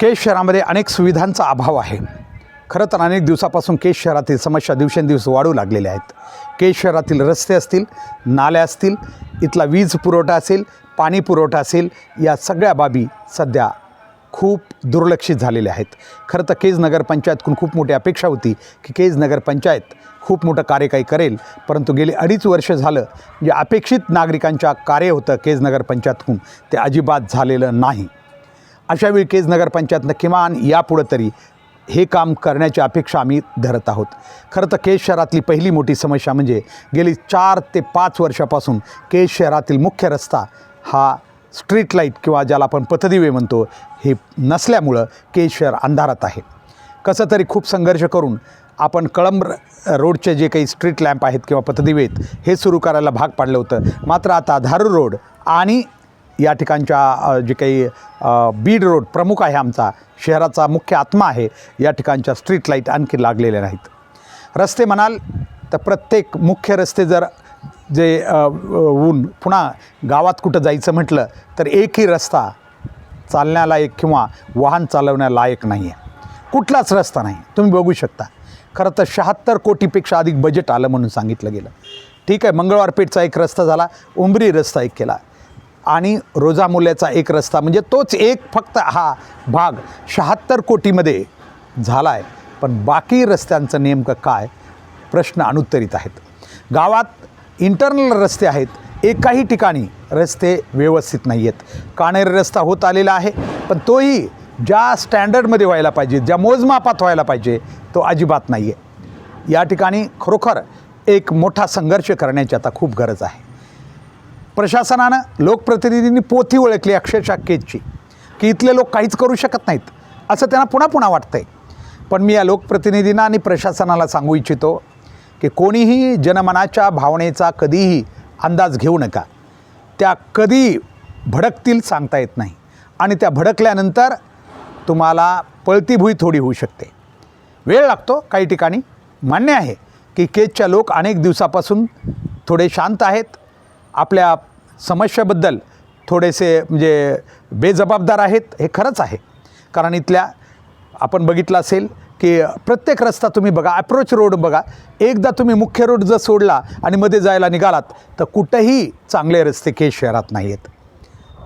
केश शहरामध्ये अनेक सुविधांचा अभाव आहे. खरं तर अनेक दिवसापासून केश शहरातील समस्या दिवसेंदिवस वाढू लागलेल्या आहेत. केश शहरातील रस्ते असतील नाल्या असतील इथला वीज पुरवठा असेल पाणी पुरवठा असेल या सगळ्या बाबी सध्या खूप दुर्लक्षित झालेल्या आहेत. खरं तर केज नगरपंचायतकडून खूप मोठी अपेक्षा होती की केज नगरपंचायत खूप मोठं कार्य काही करेल. परंतु गेले अडीच वर्ष झालं जे अपेक्षित नागरिकांच्या कार्य होतं केज नगरपंचायतकडून ते अजिबात झालेलं नाही. अशावेळी केज नगरपंचायतनं किमान यापुढं तरी हे काम करण्याची अपेक्षा आम्ही धरत आहोत. खरं तर केज शहरातली पहिली मोठी समस्या म्हणजे गेली चार ते पाच वर्षापासून केज शहरातील मुख्य रस्ता हा स्ट्रीट लाइट किंवा ज्याला आपण पथदिवे म्हणतो हे नसल्यामुळं केज शहर अंधारात आहे. कसं तरी खूप संघर्ष करून आपण कळंब रोडचे जे काही स्ट्रीट लॅम्प आहेत किंवा पथदिवे आहेत हे सुरू करायला भाग पाडलं होतं. मात्र आता धारू रोड आणि या ठिकाणच्या जे काही बीड रोड प्रमुख आहे आमचा शहराचा मुख्य आत्मा आहे या ठिकाणच्या स्ट्रीट लाइट आणखी लागलेल्या नाहीत. रस्ते म्हणाल तर प्रत्येक मुख्य रस्ते जर जे ऊन पुन्हा गावात कुठं जायचं म्हटलं तर एकही रस्ता चालण्यालायक किंवा वाहन चालवण्यालायक नाही आहे कुठलाच रस्ता नाही. तुम्ही बघू शकता. खरं तर शहात्तर कोटीपेक्षा अधिक बजेट आलं म्हणून सांगितलं गेलं. ठीक आहे मंगळवार पेठचा एक रस्ता झाला उंबरी रस्ता एक केला. आणि रोजामुल्याचा एक रस्ता म्हणजे तोच एक फक्त हा भाग शहात्तर कोटीमध्ये झाला आहे पण बाकी रस्त्यांचं नेमकं काय? प्रश्न अनुत्तरित आहेत. गावात इंटरनल रस्ते आहेत. एकाही ठिकाणी रस्ते व्यवस्थित नाही आहेत काणेर रस्ता होत आलेला आहे पण तोही ज्या स्टँडर्डमध्ये व्हायला पाहिजे ज्या मोजमापात व्हायला पाहिजे तो अजिबात नाही आहे या ठिकाणी खरोखर एक मोठा संघर्ष करण्याची आता खूप गरज आहे. प्रशासनानं लोकप्रतिनिधींनी पोथी ओळखली अक्षरशः केजची की इथले लोक काहीच करू शकत नाहीत असं त्यांना पुन्हा पुन्हा वाटतंय. पण मी या लोकप्रतिनिधींना आणि प्रशासनाला सांगू इच्छितो की कोणीही जनमनाच्या भावनेचा कधीही अंदाज घेऊ नका. त्या कधी भडकतील सांगता येत नाही. आणि त्या भडकल्यानंतर तुम्हाला पळतीभुई थोडी होऊ शकते. वेळ लागतो काही ठिकाणी. मान्य आहे की केजच्या लोक अनेक दिवसापासून थोडे शांत आहेत. आपल्या समस्याबद्दल थोडेसे म्हणजे बेजबाबदार आहेत हे खरंच आहे. कारण इथल्या आपण बघितलं असेल की प्रत्येक रस्ता तुम्ही बघा अप्रोच रोड बघा. एकदा तुम्ही मुख्य रोड जर सोडला आणि मध्ये जायला निघालात तर कुठंही चांगले रस्ते केज शहरात नाही आहेत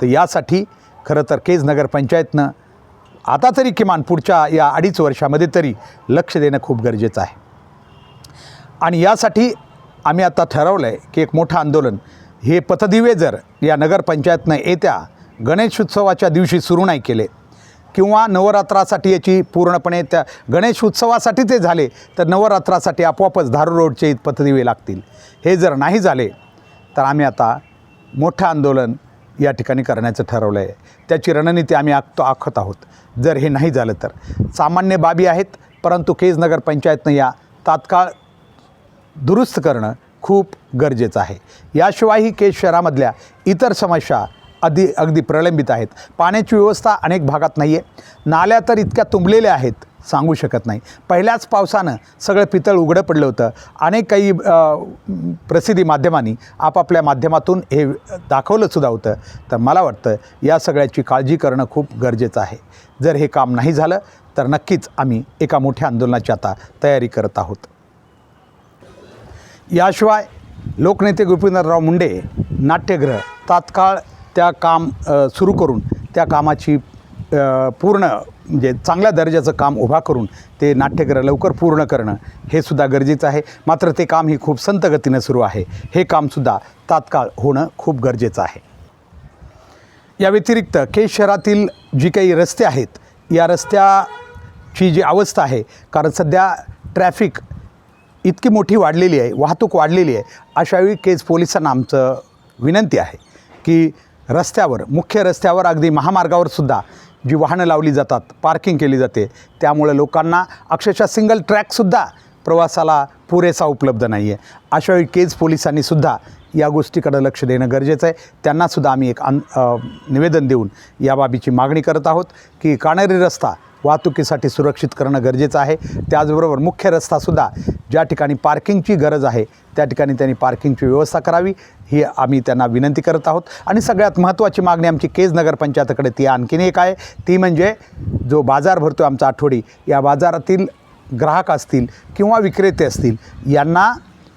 तर यासाठी खरं तर केज नगरपंचायतनं आता तरी किमान पुढच्या या अडीच वर्षामध्ये तरी लक्ष देणं खूप गरजेचं आहे. आणि यासाठी आम्ही आता ठरवलं आहे की एक मोठं आंदोलन हे पथदिवे जर या नगरपंचायतनं येत्या गणेश उत्सवाच्या दिवशी सुरू नाही केले किंवा नवरात्रासाठी याची पूर्णपणे त्या गणेश उत्सवासाठी ते झाले तर नवरात्रासाठी आपोआपच धारू रोडचे पथदिवे लागतील. हे जर नाही झाले तर आम्ही आता मोठं आंदोलन या ठिकाणी करण्याचं ठरवलं आहे त्याची रणनीती आम्ही आखतो आखत आहोत. जर हे नाही झालं तर. सामान्य बाबी आहेत परंतु केज नगरपंचायतनं या तात्काळ दुरुस्त करणं खूप गरजेचं आहे. याशिवायही केज शहरामधल्या इतर समस्या अगदी अगदी प्रलंबित आहेत. पाण्याची व्यवस्था अनेक भागात नाही आहे नाल्या तर इतक्या तुंबलेल्या आहेत सांगू शकत नाही. पहिल्याच पावसानं सगळं पितळ उघडं पडलं होतं. अनेक काही प्रसिद्धी माध्यमांनी आपापल्या माध्यमातून हे दाखवलंसुद्धा होतं. तर मला वाटतं या सगळ्याची काळजी करणं खूप गरजेचं आहे. जर हे काम नाही झालं तर नक्कीच आम्ही एका मोठ्या आंदोलनाची आता तयारी करत आहोत. याशिवाय लोकनेते गोपीनाथराव मुंडे नाट्यगृह तात्काळ त्या काम सुरू करून त्या कामाची पूर्ण म्हणजे चांगल्या दर्जाचं काम उभा करून ते नाट्यगृह लवकर पूर्ण करणं हे सुद्धा गरजेचं आहे. मात्र ते काम ही खूप संतगतीनं सुरू आहे. हे कामसुद्धा तात्काळ होणं खूप गरजेचं आहे. या व्यतिरिक्त केज शहरातील जी काही रस्ते आहेत या रस्त्याची जी अवस्था आहे कारण सध्या ट्रॅफिक इतकी मोठी वाढलेली आहे वाहतूक वाढलेली आहे. अशावेळी केज पोलिसांना आमचं विनंती आहे की रस्त्यावर मुख्य रस्त्यावर अगदी महामार्गावर सुद्धा जी वाहनं लावली जातात पार्किंग केली जाते त्यामुळे लोकांना अक्षरशः सिंगल ट्रॅकसुद्धा प्रवासाला पुरेसा उपलब्ध नाही आहे अशावेळी केज पोलिसांनी सुद्धा या गोष्टीकडे लक्ष देणं गरजेचं आहे. त्यांनासुद्धा आम्ही एक अन निवेदन देऊन या बाबीची मागणी करत आहोत की काणेरी रस्ता वाहतुकीसाठी सुरक्षित करणं गरजेचं आहे. त्याचबरोबर मुख्य रस्तासुद्धा ज्या ठिकाणी पार्किंगची गरज आहे त्या ठिकाणी त्यांनी पार्किंगची व्यवस्था करावी ही आम्ही त्यांना विनंती करत आहोत. आणि सगळ्यात महत्त्वाची मागणी आमची केज नगरपंचायतकडे ती आणखीन एक आहे. ती म्हणजे जो बाजार भरतो आमचा आठवडी या बाजारातील ग्राहक असतील किंवा विक्रेते असतील यांना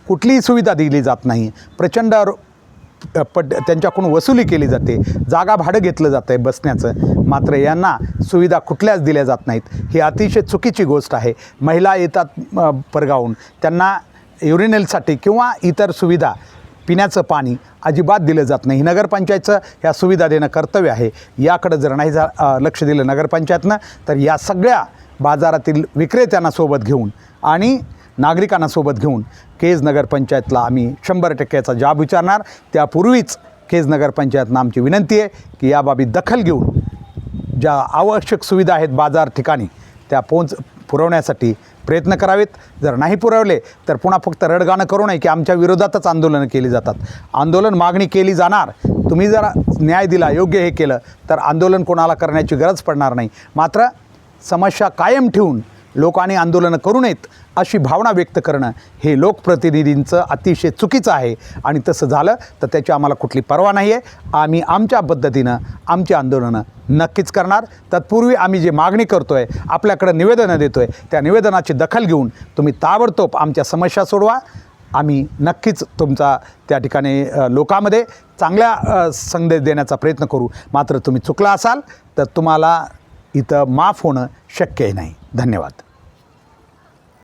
कुठलीही सुविधा दिली जात नाही. प्रचंड पट पड त्यांच्याकडून वसुली केली जाते. जागा भाडं घेतलं जातं आहे बसण्याचं. मात्र यांना सुविधा कुठल्याच दिल्या जात नाहीत. ही अतिशय चुकीची गोष्ट आहे. महिला येतात परगावून. त्यांना युरिनलसाठी किंवा इतर सुविधा पिण्याचं पाणी अजिबात दिलं जात नाही. नगरपंचायतचं ह्या सुविधा देणं कर्तव्य आहे. याकडं जर नाही जा लक्ष दिलं नगरपंचायतनं तर या सगळ्या बाजारातील विक्रेत्यांना सोबत घेऊन आणि नागरिकांना सोबत घेऊन केज नगरपंचायतला आम्ही शंभर टक्क्याचा जाब विचारणार. त्यापूर्वीच केज नगरपंचायतनं आमची विनंती आहे की याबाबी दखल घेऊन ज्या आवश्यक सुविधा आहेत बाजार ठिकाणी त्या पोच पुरवण्यासाठी प्रयत्न करावेत. जर नाही पुरवले तर पुन्हा फक्त रडगाणं करू नये की आमच्या विरोधातच आंदोलनं केली जातात. आंदोलन मागणी केली जाणार. तुम्ही जर न्याय दिला योग्य हे केलं तर आंदोलन कोणाला करण्याची गरज पडणार नाही. मात्र समस्या कायम ठेवून लोकांनी आंदोलनं करू नयेत अशी भावना व्यक्त करणं हे लोकप्रतिनिधींचं अतिशय चुकीचं आहे. आणि तसं झालं तर त्याची आम्हाला कुठली पर्वा नाही आहे आम्ही आमच्या पद्धतीनं आमची आंदोलनं नक्कीच करणार. तत्पूर्वी आम्ही जे मागणी करतो आहे आपल्याकडं निवेदनं देतो आहे त्या निवेदनाची दखल घेऊन तुम्ही ताबडतोब आमच्या समस्या सोडवा. आम्ही नक्कीच तुमचा त्या ठिकाणी लोकांमध्ये चांगल्या संदेश देण्याचा प्रयत्न करू. मात्र तुम्ही चुकला असाल तर तुम्हाला इथं माफ होणं शक्यही नाही. धन्यवाद.